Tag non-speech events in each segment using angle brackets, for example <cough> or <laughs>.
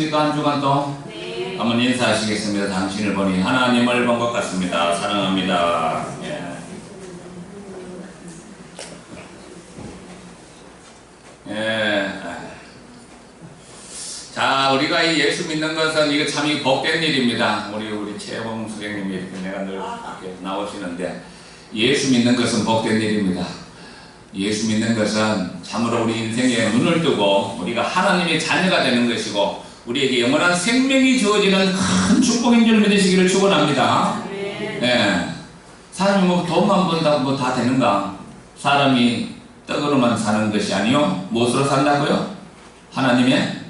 좋으셨습니까? 한 주간 또? 네. 한번 인사하시겠습니다. 당신을 보니 하나님을 본 것 같습니다. 사랑합니다. 예. 예. 자, 우리가 이 예수 믿는 것은 이거 참 이 복된 일입니다. 우리 우리 최봉 선생님이 이렇게 내가 늘 이렇게 나오시는데 예수 믿는 것은 복된 일입니다. 예수 믿는 것은 참으로 우리 인생에 눈을 뜨고 우리가 하나님의 자녀가 되는 것이고 우리에게 영원한 생명이 주어지는 큰 축복인 줄 믿으시기를 축원합니다. 네. 예. 사람이 뭐 돈만 번다 뭐다 되는가? 사람이 떡으로만 사는 것이 아니요 무엇으로 산다고요? 하나님의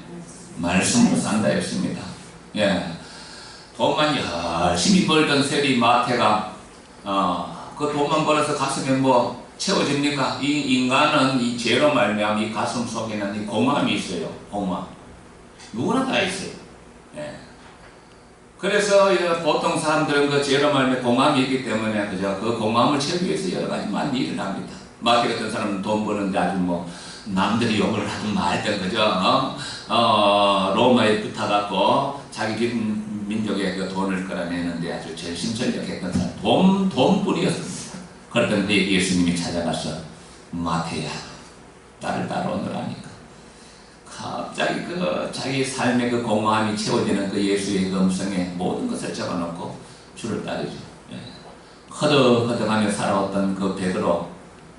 말씀으로 산다 했습니다. 예. 돈만 열심히 벌던 세리 마태가 어, 그 돈만 벌어서 가슴에 뭐 채워집니까? 이 인간은 이 죄로 말미암아 이 가슴 속에는 이 공함이 있어요. 공함. 누구나 다 있어요. 예. 그래서 이 보통 사람들은 그 말미암아 공함이 있기 때문에 그저 그 공함을 채우기 위해서 여러 가지 많은 일을 합니다. 마태 같은 사람은 돈 버는데 아주 뭐 남들이 욕을 하든 말든 그저 어? 어, 로마에 붙어갖고 자기 민- 민족의 그 돈을 끌어내는데 아주 전심전력했던 사람 돈, 돈뿐이었습니다. 그랬더니 예수님이 찾아가서 마태야 나를 따라오너라니까 갑자기 그 자기 삶의 그 공허함이 채워지는 그 예수의 그 음성에 모든 것을 적어놓고 주를 따르죠. 예. 허덕허덕하며 살아왔던 그 베드로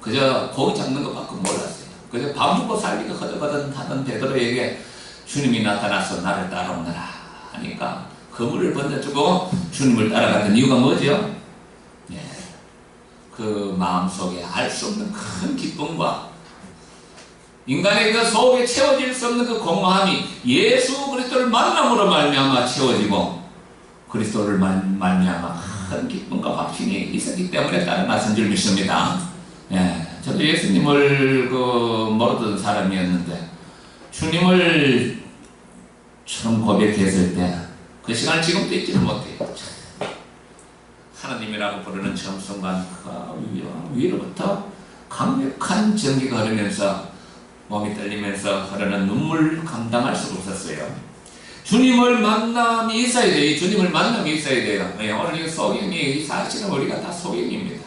그저 고기 잡는 것밖에 몰랐어요. 그저 밥 먹고 살기가 허덕허덕 하던 베드로에게 주님이 나타나서 나를 따라오너라 하니까 그물을 번져주고 주님을 따라갔던 이유가 뭐죠? 예. 그 마음속에 알 수 없는 큰 기쁨과 인간의 그 속에 채워질 수 없는 그 공허함이 예수 그리스도를 만남으로 말미암아 채워지고 그리스도를 말, 말미암아 큰 기쁨과 확신이 있었기 때문에 따라 나선 줄 믿습니다. 예, 저도 예수님을 그 모르던 사람이었는데 주님을 처음 고백했을 때 그 시간 지금도 잊지는 못해요. 하나님이라고 부르는 처음 순간 그 위- 위로부터 강력한 전기가 흐르면서 몸이 떨리면서 흐르는 눈물 감당할 수가 없었어요. 주님을 만남이 있어야 돼요. 이 주님을 만남이 있어야 돼요. 예, 오늘 이 소경이 사실은 우리가 다 소경입니다.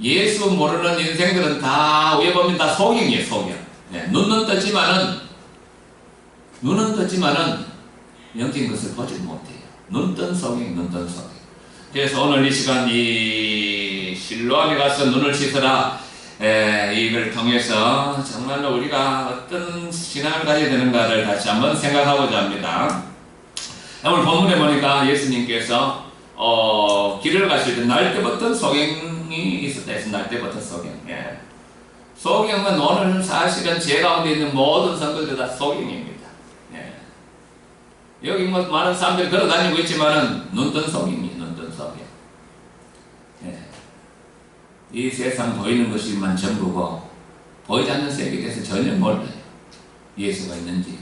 예수 모르는 인생들은 다왜 보면 다 소경이에요. 소경. 예, 눈은 떴지만은 눈은 떴지만은 영적인 것을 보지 못해요. 눈 뜬 소경, 눈 뜬 소경. 그래서 오늘 이 시간 이 실로암에 가서 눈을 씻어라. 에, 이걸 통해서 정말로 우리가 어떤 신앙을 가져야 되는가를 다시 한번 생각하고자 합니다. 오늘 본문에 보니까 예수님께서 어, 길을 가실 때 날 때부터 소경이 있었다 해서 날 때부터 소경. 예. 소경은 오늘 사실은 제 가운데 있는 모든 성도들 다 소경입니다. 예. 여기 뭐 많은 사람들이 걸어 다니고 있지만은 눈뜬 눈뜬 소경. 예. 이 세상 보이는 것이만 전부고 보이지 않는 세계에 대해서 전혀 몰라요. 예수가 있는지.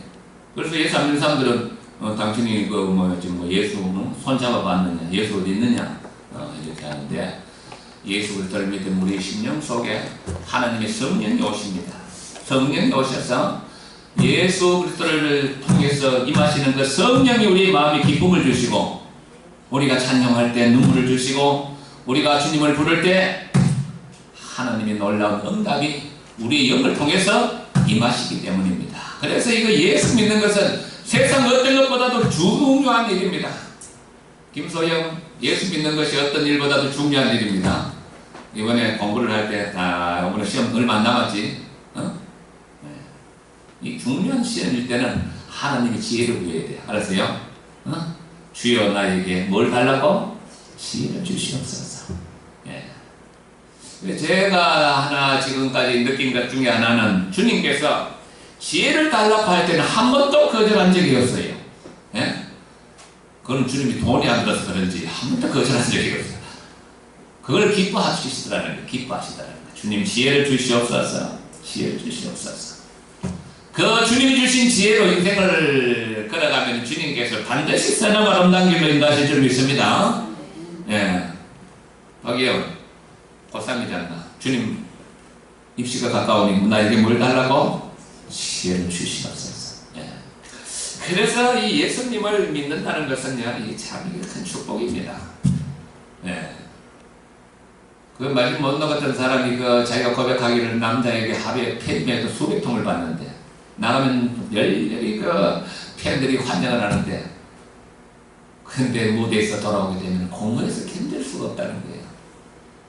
그래서 예수 안 믿는 사람들은 어, 당신이 그 뭐지 뭐 예수 어? 손 잡아봤느냐, 예수 어디 있느냐 어, 이렇게 하는데 예수 그리스도를 믿은 우리 심령 속에 하나님의 성령이 오십니다. 성령이 오셔서 예수 그리스도를 통해서 임하시는 그 성령이 우리 마음에 기쁨을 주시고 우리가 찬양할 때 눈물을 주시고 우리가 주님을 부를 때 하나님의 놀라운 응답이 우리의 영을 통해서 임하시기 때문입니다. 그래서 이거 예수 믿는 것은 세상 어떤 것보다도 중요한 일입니다. 김소영, 예수 믿는 것이 어떤 일보다도 중요한 일입니다. 이번에 공부를 할 때, 아, 이번에 시험 얼마 안 남았지? 어? 네. 이 중요한 시험일 때는 하나님의 지혜를 구해야 돼요. 알았어요? 어? 주여 나에게 뭘 달라고? 지혜를 주시옵소서. 제가 하나 지금까지 느낀 것 중에 하나는 주님께서 지혜를 달라고 할 때는 한 번도 거절한 적이 없어요. 예? 그건 주님이 돈이 안 들어서 그런지 한 번도 거절한 적이 없어요. 그걸 기뻐하시더라는 거예요. 기뻐하시더라는 거예요. 주님 지혜를 주시옵소서. 지혜를 주시옵소서. 그 주님이 주신 지혜로 인생을 걸어가면 주님께서 반드시 선한 아름다운 길로 인도하실 줄 믿습니다. 예. 거기요. 고3이지 않나. 주님 입시가 가까우니 나에게 뭘 달라고? 지혜를 주시옵소서. 예. 그래서 이 예수님을 믿는다는 것은요, 이게 참 이게 큰 축복입니다. 예. 그 마진 못너 같은 사람이 그 자기가 고백하기를 남자에게 하루에 팬메도 수백 통을 받는데 나가면 열렬히 그 팬들이 환영을 하는데 근데 무대에서 돌아오게 되면 공연에서 견딜 수가 없다는 거예요.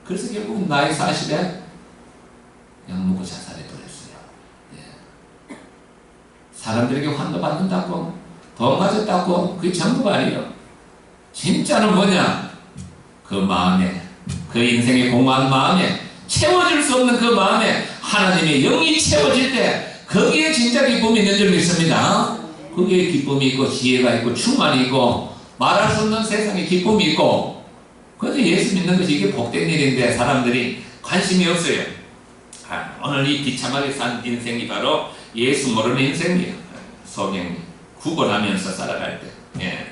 그래서 결국 나이 40에 영무고 자살해 버렸어요. 예. 사람들에게 환도 받는다고 돈 가졌다고 그게 전부가 아니에요. 진짜는 뭐냐? 그 마음에 그 인생의 공허한 마음에 채워질 수 없는 그 마음에 하나님의 영이 채워질 때 거기에 진짜 기쁨이 있는 줄 믿습니다. 거기에 기쁨이 있고 지혜가 있고 충만이 있고 말할 수 없는 세상에 기쁨이 있고 그래서 예수 믿는 것이 이게 복된 일인데 사람들이 관심이 없어요. 아, 오늘 이 비참하게 산 인생이 바로 예수 모르는 인생이에요. 소경 구걸하면서 살아갈 때. 예.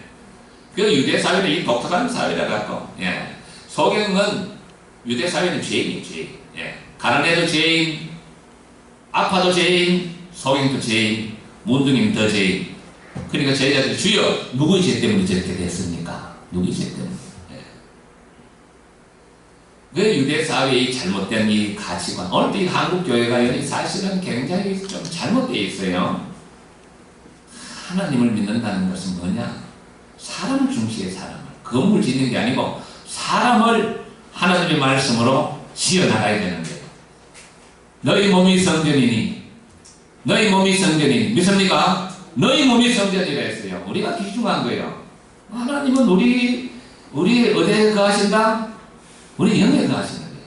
그 유대 사회는 이 독특한 사회라 갖고 예. 소경은 유대 사회는 죄인이 죄인. 예. 가난해도 죄인, 아파도 죄인, 소경도 죄인, 문둥이는 더 죄인. 그러니까 제자들이 주여 누구의 죄 때문에 저렇게 됐습니까? 누구의 죄 때문에? 예. 그 유대 사회의 잘못된 이 가치관. 오늘도 이 한국 교회가 사실은 굉장히 좀 잘못되어 있어요. 하나님을 믿는다는 것은 뭐냐? 사람을 중시해 사람을. 건물 짓는 게 아니고 사람을 하나님의 말씀으로 지어나가야 되는 거예요. 너희 몸이 성전이니 너희 몸이 성전이니 믿습니까? 너희 몸이 성전이라 했어요. 우리가 귀중한 거예요. 하나님은 우리 우리 어디에 거하신다? 우리 영에 거하시는 거예요.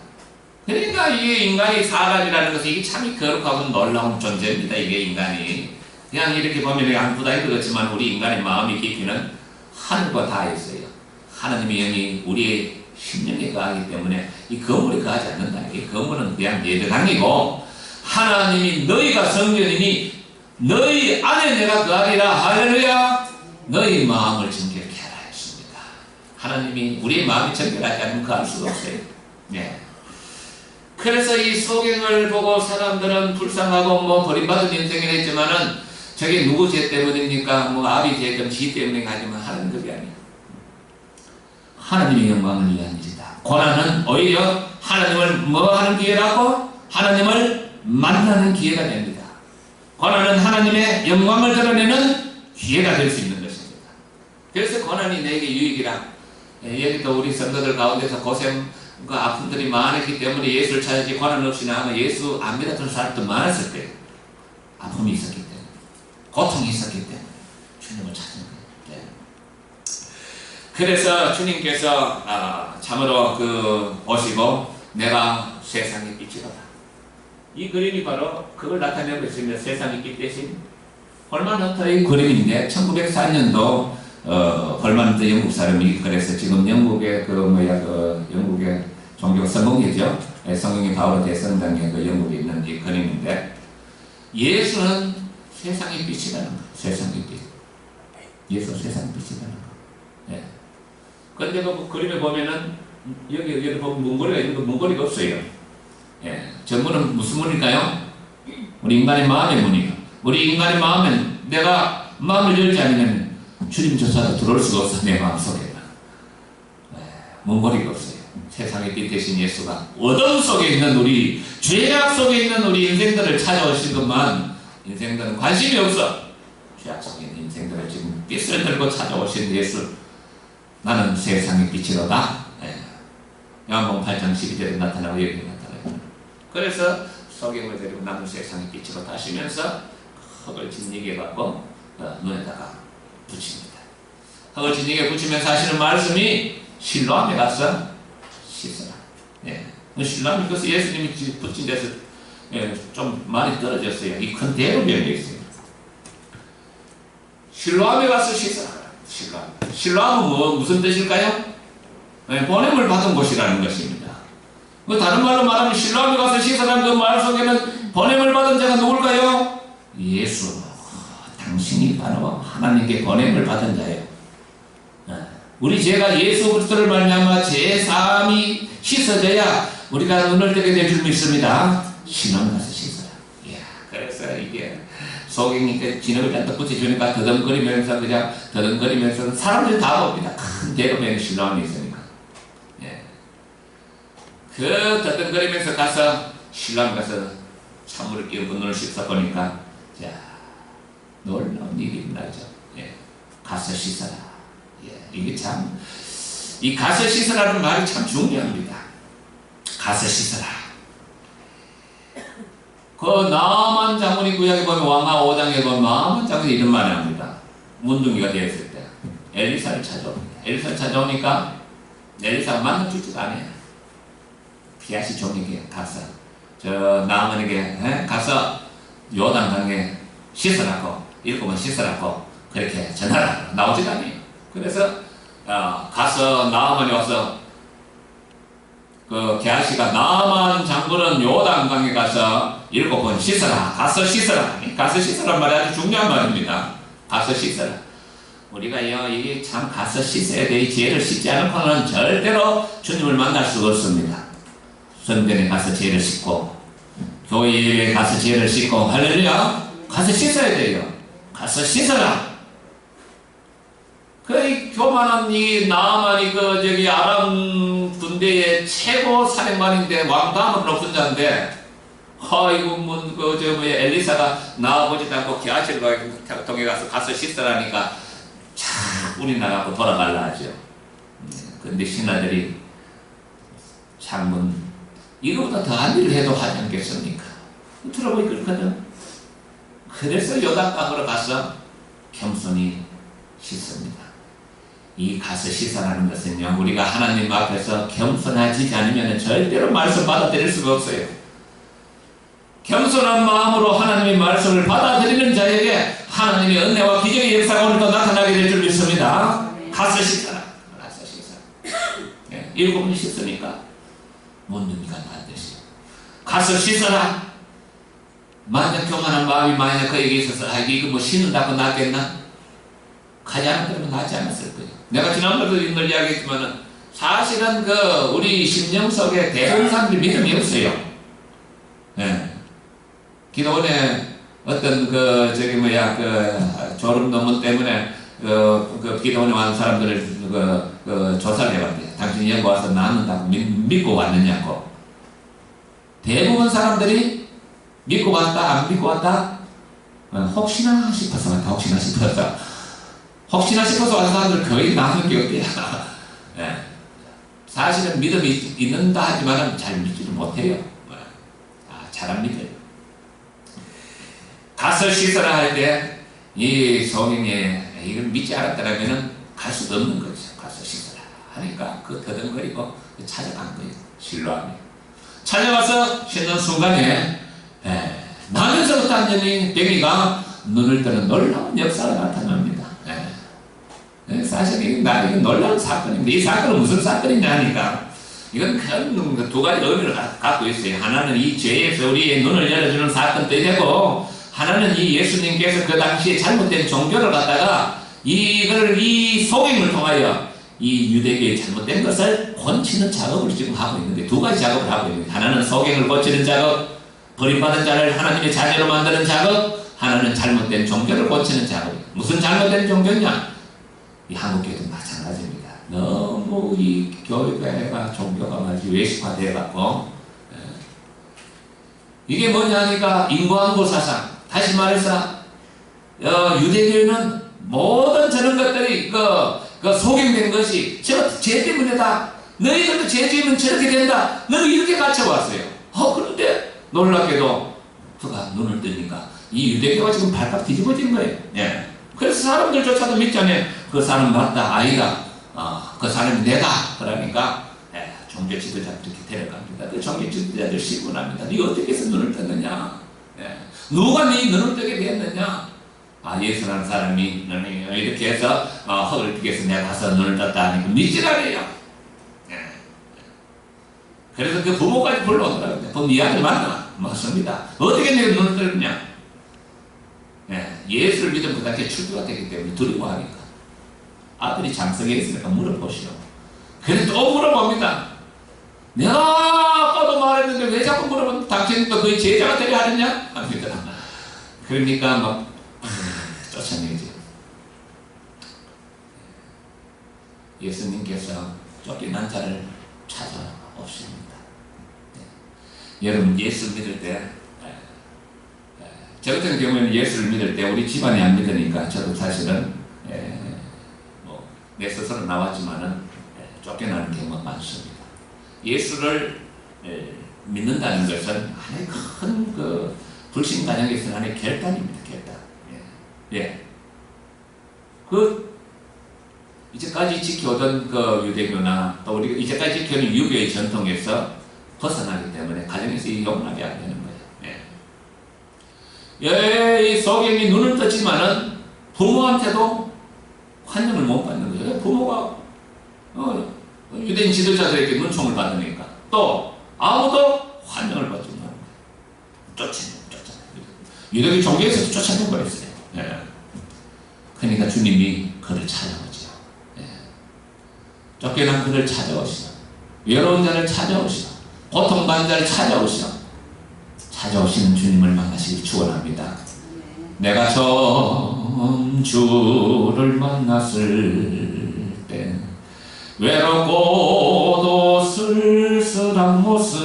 그러니까 이게 인간이 살아가라는 것은 이게 참 거룩하고 놀라운 존재입니다. 이게 인간이 그냥 이렇게 보면 안 부다인 것 같지만 우리 인간의 마음이 깊이는 하늘과 다 있어요. 하나님의 영이 우리의 심령에 거하기 때문에 이 건물에 거하지 않는다. 이 건물은 그냥 예배당이고 하나님이 너희가 성전이니 너희 안에 내가 거하리라 할렐루야 너희 마음을 했습니다. 하나님이 우리의 마음이 정결하지 않으면 거할 수가 없어요. 네. 그래서 이 소경을 보고 사람들은 불쌍하고 뭐 버림받은 인생을 했지만은 저게 누구 죄 때문입니까? 뭐 아비 죄 때문에 지 때문에 가지만 하는 그게 아니에요. 하나님의 영광을 위한 일이다. 고난은 오히려 하나님을 뭐 하는 기회라고? 하나님을 만나는 기회가 됩니다. 고난은 하나님의 영광을 드러내는 기회가 될 수 있는 것입니다. 그래서 고난이 내게 유익이라. 예, 여기도 우리 성도들 가운데서 고생, 그 아픔들이 많았기 때문에 예수를 찾았지 고난 없이 나면 예수 안 믿었던 사람도 많았을 거예요. 아픔이 있었기 때문에. 고통이 있었기 때문에 주님을 찾은 거예요. 네. 그래서 주님께서 아, 참으로 그 보시고 내가 세상의 빛이로다. 이 그림이 바로 그걸 나타내고 있습니다. 세상의 빛 대신 헐만헌터의 그림인데 1904년도 어, 헐만헌터 영국 사람이 그래서 지금 영국의 그 뭐야 그 영국의 종교 성공이죠. 성경의 바울의 대성당에 그 영국에 있는 이 그림인데 예수는 세상의 빛이라는 거. 세상의 빛. 예수 세상의 빛이라는 거. 예. 그런데 그 그림에 보면은 여기 여기 보면 문고리가 있는 거 문고리가 없어요. 예. 저 문은 무슨 문일까요? 우리 인간의 마음의 문이요. 우리 인간의 마음은 내가 마음을 열지 않으면 주님 조차도 들어올 수가 없어 내 마음 속에는. 예. 문고리가 없어요. 세상의 빛 대신 예수가 어둠 속에 있는 우리 죄악 속에 있는 우리 인생들을 찾아오실 것만 인생들은 관심이 없어. 죄악 속에 있는 인생들을 지금 빛을 들고 찾아오신 예수. 나는 세상의 빛이로다. 예. 요한복음 8장 12절에 나타나고 여기 나타나요. 그래서 소경을 데리고 나는 세상의 빛으로 다시면서 흙을 진리게 받고 어, 눈에다가 붙입니다. 흙을 진리게 붙이면서 하시는 말씀이 실로암에 가서 씻어라. 예. 실로암이 그래서 예수님이 붙인 데서 예, 좀 많이 떨어졌어요. 이 큰 대로변에 있어요. 실로암에 가서 씻어라. 실로암. 실로암은 뭐, 무슨 뜻일까요? 네, 보냄을 받은 곳이라는 것입니다. 그 다른 말로 말하면 실로암에 가서 씻어라는 그 말 속에는 보냄을 받은 자가 누굴까요? 예수. 당신이 바로 하나님께 보냄을 받은 자예요. 네. 우리 죄가 예수 그리스도를 말미암아 제 사함이 씻어져야 우리가 눈을 뜨게 될 줄 믿습니다. 신앙 가서 씻어라. 예, 그래서 이게 속이니까 진흙을 잔뜩 붙여주니까 더듬거리면서 그냥 더듬거리면서 사람들이 다 봅니다. 큰 대로변 신랑이 있으니까. 예. 그 더듬거리면서 가서 신랑 가서 찬물을 끼얹고 눈을 씻어 보니까 자 놀라운 일이 나죠. 예. 씻어라. 예. 이게 참이 씻으라는 말이 참 중요합니다. 씻어라. 그 나만 장군이 구약에 보면 왕하 5장에 보면 나만 장군이 이런 말을 합니다. 문둥이가 되었을 때 엘리사를 찾아옵니다. 엘리사를 찾아오니까 엘리사가 만나 주지도 않아요. 피아시 종에게 가서 저 나만에게 에? 가서 요단강에 씻으라고 일곱 번 씻으라고 그렇게 전하라 나오지도 않아요. 그래서 어, 가서 나만이 와서 그 게하시가 나만 장군은 요단강에 가서 일곱 번 씻어라. 가서 씻어라. 가서 씻으란 말이 아주 중요한 말입니다. 가서 씻어라. 우리가요 이게 참 가서 씻어야 돼. 이 죄를 씻지 않고는 절대로 주님을 만날 수가 없습니다. 성전에 가서 죄를 씻고 교회 예배에 가서 죄를 씻고 할렐루야. 가서 씻어야 돼요. 가서 씻어라 그 교만한 이 나만이 그 저기 아람 군대의 최고 사령관인데 왕 다음은 높은 자인데 아이고 뭐그저 뭐 엘리사가 나와보지도 않고 기아치를 통해 가서 가서 씻으라니까 참 우리나라하고 돌아갈라 하죠. 근데 신하들이 참문 이거보다 더한 일을 해도 하지 않겠습니까? 들어보니 그렇거든. 그래서 요단강으로 가서 겸손히 씻습니다. 이 가서 씻어라는 것은요, 우리가 하나님 앞에서 겸손하지 않으면 절대로 말씀 받아들일 수가 없어요. 겸손한 마음으로 하나님의 말씀을 받아들이는 자에게 하나님의 은혜와 기적의 역사가 오늘 또 나타나게 될 줄 믿습니다. 가서 씻어라. 가서 씻어라. 예, 일곱 번 씻으니까 문둥이가 반드시 가서 씻어라. 만약 교만한 마음이 만약 그에게 있어서 아 이거 뭐 씻는다고 낫겠나? 가지 않았다면 낫지 않았을 거예요. 내가 지난번에도 늘 이야기했지만은 사실은 그 우리 심령 속에 대부분 사람들이 믿음이 없어요. 예. 기도원에 어떤 그 저기 뭐야 그 졸업 논문 때문에 그, 그 기도원에 왔는 사람들을 그, 그 조사를 해봤대요. 당신이 여기 와서 낳는다고 믿, 믿고 왔느냐고. 대부분 사람들이 믿고 왔다 안 믿고 왔다 어, 혹시나 싶어서 왔다 혹시나 싶어서 혹시나 싶어서 와서 사람들 거의 나는 게 없대요. <laughs> 예. 사실은 믿음이 있는다 하지만 잘 믿지를 못해요. 아, 잘안 믿어요. 가서 씻어라 할때 이 성인이 이걸 믿지 않았다면 갈 수도 없는 거죠. 가서 씻어라 하니까 그 더듬거리고 찾아간 거예요. 실로하며 찾아와서 씻는 순간에 에, 나면서부터 완전히 뱅이가 눈을 뜨는 놀라운 역사가 나타납니다. 에. 사실 이게 나 이건 놀라운 사건인데 이 사건은 무슨 사건이냐 하니까 이건 큰 두 가지 의미를 갖고 있어요. 하나는 이 죄에서 우리의 눈을 열어주는 사건도 되고 하나는 이 예수님께서 그 당시에 잘못된 종교를 갖다가 이걸 이 소경을 통하여 이 유대교의 잘못된 것을 고치는 작업을 지금 하고 있는데 두 가지 작업을 하고 있는데 하나는 소경을 고치는 작업, 버림받은 자를 하나님의 자녀로 만드는 작업, 하나는 잘못된 종교를 고치는 작업. 무슨 잘못된 종교냐? 이 한국교회도 마찬가지입니다. 너무 이 교회가 종교가 말이 외식화돼갖고 이게 뭐냐 하니까 인과응보 사상. 다시 말해서 어, 유대교회는 모든 저런 것들이 그, 그 소경된 것이 저 죄 때문에 다. 너희들도 죄 지으면 저렇게 된다. 너희 이렇게 갇혀왔어요. 어, 그런데 놀랍게도 그가 눈을 뜨니까 이 유대교가 지금 발칵 뒤집어진 거예요. 예. 그래서 사람들조차도 믿잖아요. 그 사람 맞다, 아이가. 어, 그 사람이 내다. 그러니까 예, 종교 지도자 이렇게 데려갑니다. 그 종교 지도자들 신문합니다. 네 어떻게 해서 눈을 떴느냐? 예. 누가 네 눈을 뜨게 되었느냐? 아, 예수라는 사람이 이렇게 해서 어, 헛을 피해서 내가 가서 눈을 떴다 하니까 믿지라래요. 예. 그래서 그 부모까지 불러오더라고요. 그네 아들 맞나? 맞습니다. 어떻게 내가 눈을 떴느냐? 예. 예수를 믿으면 그 당시에 출교가 됐기 때문에 두려워하니까. 아들이 장성에 있으니까 물어보시오. 그래서 또 물어봅니다. 내가 아까도 말했는데 왜 자꾸 물어보면 당신도 거의 제자가 되려 하느냐? 합니다. 그러니까 막 쫓아내죠. 예수님께서 쫓겨난 자를 찾아 오십니다. 네. 여러분 예수 믿을 때, 저 같은 경우에는 예수를 믿을 때 우리 집안이 안 믿으니까 저도 사실은 내 스스로 나왔지만은 에, 쫓겨나는 경우가 많습니다. 예수를 에, 믿는다는 것은 하나의 큰그 불신 가정에서 하나의 결단입니다. 결단. 예. 예. 그 이제까지 지켜오던 그 유대교나 또 우리가 이제까지 지켜오는 유교의 전통에서 벗어나기 때문에 가정에서 이 용납이 안 되는 거예요. 예. 예, 이 소경이 눈을 떴지만은 부모한테도 환영을 못 받는 거예요. 부모가 어, 유대인 지도자들에게 눈총을 받으니까 또 아무도 환영을 받지 않는 거예요. 쫓아내, 쫓아내. 유대교 종교에서도 쫓아내 버렸어요. 예. 그러니까 주님이 그를 찾아오죠. 예. 쫓겨난 그를 찾아오시오. 외로운 자를 찾아오시오. 고통받는 자를 찾아오시오. 찾아오시는 주님을 만나시길 축원합니다. 내가 처음 주를 만났을 때 외롭고도 쓸쓸한 모습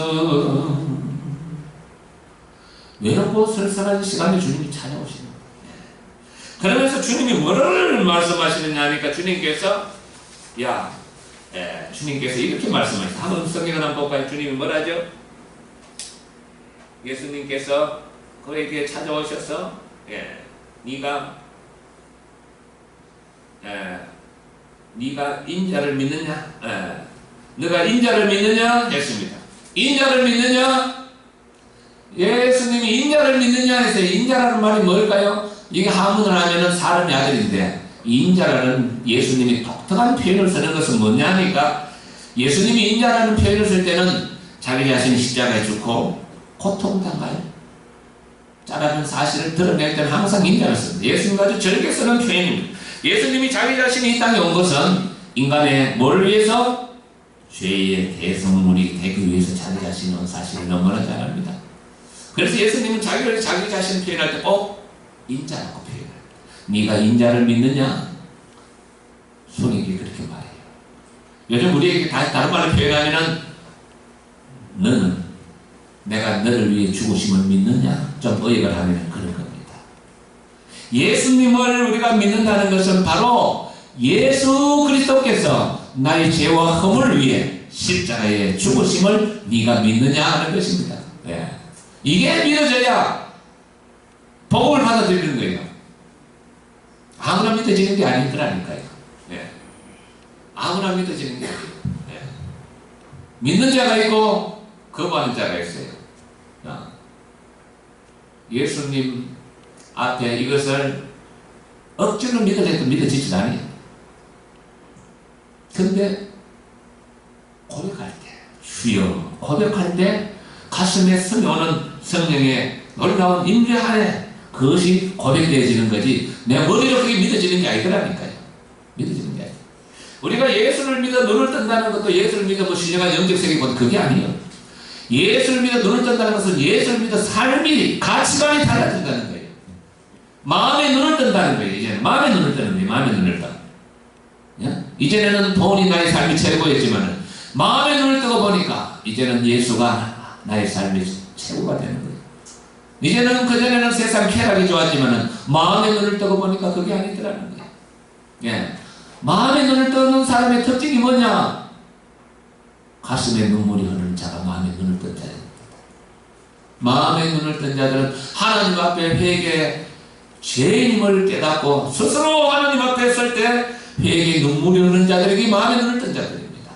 외롭고 쓸쓸한 시간에 주님이 찾아오시는. 그러면서 주님이 뭐를 말씀하시느냐 하니까 주님께서 야 예, 주님께서 이렇게 말씀하셨어요. 한번 성경을 한번 볼까요? 주님이 뭐라죠? 예수님께서 그에게 찾아오셔서 예, 네가 예, 네가 인자를 믿느냐? 예, 네가 인자를 믿느냐? 했습니다. 인자를 믿느냐? 예수님이 인자를 믿느냐 해서 인자라는 말이 뭘까요? 이게 하문을 하면은 사람의 아들인데 인자라는 예수님이 독특한 표현을 쓰는 것은 뭐냐 하니까 예수님이 인자라는 표현을 쓸 때는 자기 자신이 십자가에 죽고 고통당할 자라는 사실을 드러낼 때는 항상 인자를 씁니다. 예수님 아주 절개 쓰는 표현입니다. 예수님이 자기 자신이 이 땅에 온 것은 인간의 뭘 위해서? 죄의 대성물이 되기 위해서 자기 자신이 온 사실을 너무나 잘 압니다. 그래서 예수님은 자기를 자기 자신 표현할 때꼭 인자라고 표현해요. 네가 인자를 믿느냐? 손익이 그렇게 말해요. 요즘 우리에게 다른 말로 표현하면은 너는 내가 너를 위해 죽으심을 믿느냐? 좀 의역을 하면. 예수님을 우리가 믿는다는 것은 바로 예수 그리스도께서 나의 죄와 흠을 위해 십자가에 죽으심을 네가 믿느냐 하는 것입니다. 네. 이게 믿어져야 복음을 받아들이는 거예요. 아무나 믿어지는 게 아니더라니까요. 네. 아무나 믿어지는 게 아니에요. 네. 믿는 자가 있고 거부하는 자가 있어요. 예수님 앞에 이것을 억지로 믿으려도 믿어지지 않아요. 근데 고백할 때, 주여 고백할 때 가슴에 스며오는 성령의 놀라운 임재 안에 그것이 고백되어지는 거지 내 머리로 그게 믿어지는 게 아니더라니까요. 믿어지는 게 아니에요. 우리가 예수를 믿어 눈을 뜬다는 것도 예수를 믿어 뭐 신령한 영적 세계보다 그게 아니에요. 예수를 믿어 눈을 뜬다는 것은 예수를 믿어 삶이 가치관이 달라진다는 거예요. 마음의 눈을 뜬다는 거예요. 이제는 마음의 눈을 뜨는 거예요. 마음의 눈을 떠. 예? 이전에는 돈이 나의 삶이 최고였지만 마음의 눈을 뜨고 보니까 이제는 예수가 나의 삶의 최고가 되는 거예요. 이제는 그전에는 세상 쾌락이 좋았지만 마음의 눈을 뜨고 보니까 그게 아니더라는 거예요. 예. 마음의 눈을 뜨는 사람의 특징이 뭐냐? 가슴에 눈물이 흐르는 자가 마음의 눈을 뜬 자입니다. 마음의 눈을 뜬 자들은 하나님 앞에 회개 죄인임을 깨닫고 스스로 하나님 앞에 설 때 회개 눈물이 흐르는 자들에게 눈을 뜬 자들입니다.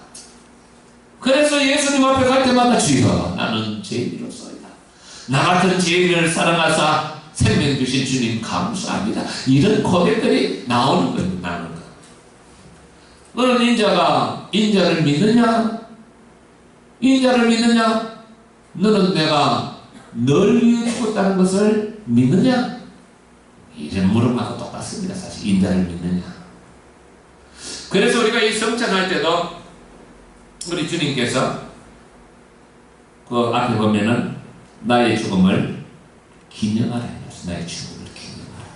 그래서 예수님 앞에 갈 때마다 주여 나는 죄인으로서이다. 나 같은 죄인을 사랑하사 생명 주신 주님 감사합니다. 이런 고백들이 나오는 거예요. 나오는 거. 너는 인자가 인자를 믿느냐? 인자를 믿느냐? 너는 내가 널 위해 죽었다는 것을 믿느냐? 이제 물음하고 똑같습니다. 사실 인자를 믿느냐. 그래서 우리가 이 성찬할 때도 우리 주님께서 그 앞에 보면은 나의 죽음을 기념하라 해서 나의 죽음을 기념하라.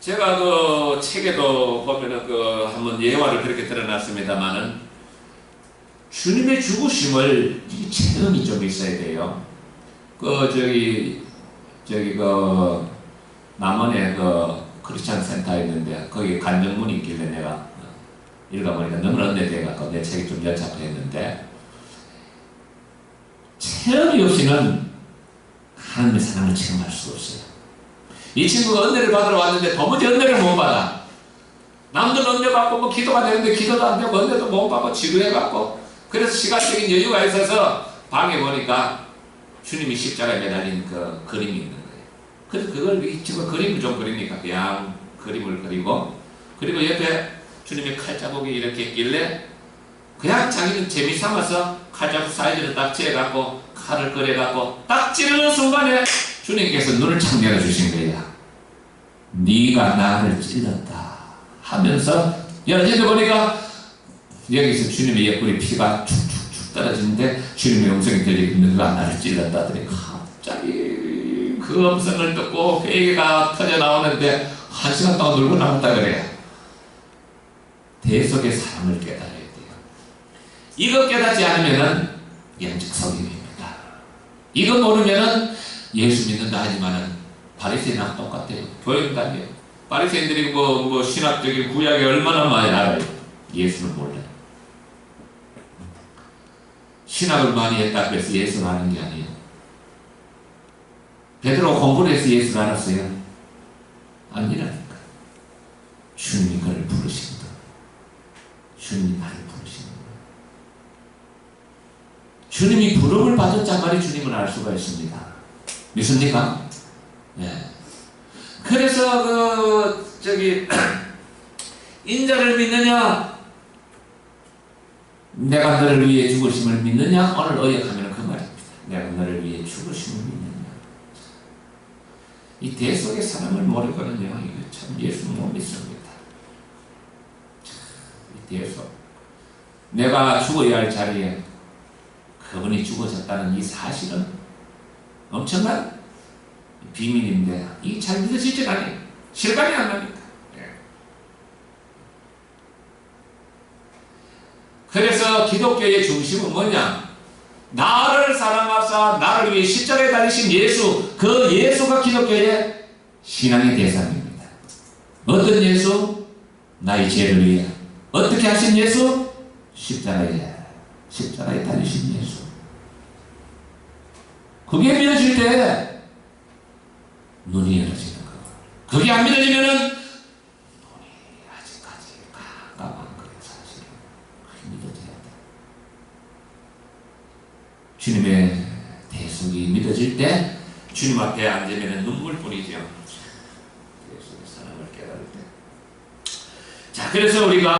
제가 그 책에도 보면은 그 한번 예화를 그렇게 드러났습니다만은 주님의 죽으심을 체험이 좀 있어야 돼요. 그 저기 저기 그 남원에 그 크리스찬 센터 있는데 거기 간정문이 있길래 내가 읽어보니까 너무 은혜돼갖고 내 책이 좀 연착했는데 체험이 없이는 하나님의 사랑을 체험할 수 없어요. 이 친구가 은혜를 받으러 왔는데 도무지 은혜를 못 받아. 남들 은혜 받고 뭐 기도가 되는데 기도도 안 되고 은혜도 못 받고 지루해갖고 그래서 시간적인 여유가 있어서 방에 보니까 주님이 십자가에 매달린 그 그림이 있는 거예요. 그래서 그걸 이 친구가 그림을 좀 그리니까 그냥 그림을 그리고 그리고 옆에 주님의 칼자국이 이렇게 있길래 그냥 자기는 재미 삼아서 칼자국 사이즈를 딱 재갖고 칼을 꺼내갖고 딱 찌르는 순간에 주님께서 눈을 착 열어주신 거야. 네가 나를 찔렀다 하면서 열어지다 보니까 여기서 주님의 옆구리 피가 축축축 떨어지는데 주님의 음성이 들리고 네가 나를 찔렀다 하더니 갑자기 그 음성을 듣고 회개가 터져 나오는데 한 시간 동안 놀고 남았다 그래요. 대속의 사랑을 깨달아야 돼요. 이거 깨닫지 않으면은 영적 성경입니다. 이거 모르면은 예수 믿는다 하지만은 바리새인하고 똑같아요. 아니에요. 바리새인들이 뭐, 뭐 신학적인 구약에 얼마나 많이 알아요. 예수를 몰라요. 신학을 많이 했다고 해서 예수를 아는 게 아니에요. 베드로 공부를 해서 예수를 알았어요. 아니라니까. 주님이 그를 부르신 것. 주님이 나를 부르신 것. 주님이 부름을 받았자 말이 주님을 알 수가 있습니다. 믿습니까? 예. 그래서 그 저기 <clears throat> 인자를 믿느냐 내가 너를 위해 죽으심을 믿느냐 오늘 의역하면 그 말입니다. 내가 너를 위해 죽으심을 믿느냐 이 대속의 사랑을 모르거든요. 이거 참 예수 못 믿습니다. 참, 이 대속 내가 죽어야 할 자리에 그분이 죽어졌다는 이 사실은 엄청난 비밀인데 이게 잘 믿어지질 않아요. 실감이 안 납니다. 예. 그래서 기독교의 중심은 뭐냐? 나를 사랑하사 나를 위해 십자가에 달리신 예수 그 예수가 기독교의 신앙의 대상입니다. 어떤 예수? 나의 죄를 위해 어떻게 하신 예수? 십자가에 십자가에 달리신 예수 그게 믿어질 때 눈이 열어지는 거. 그게 안 믿어지면은 눈이 아직까지 깜깜한 거예요, 사실은. 그게 믿어져야 돼. 주님의 대속이 믿어질 때 주님 앞에 앉으면 눈물뿐이죠. 대속의 사랑을 깨달을 때. 자, 그래서 우리가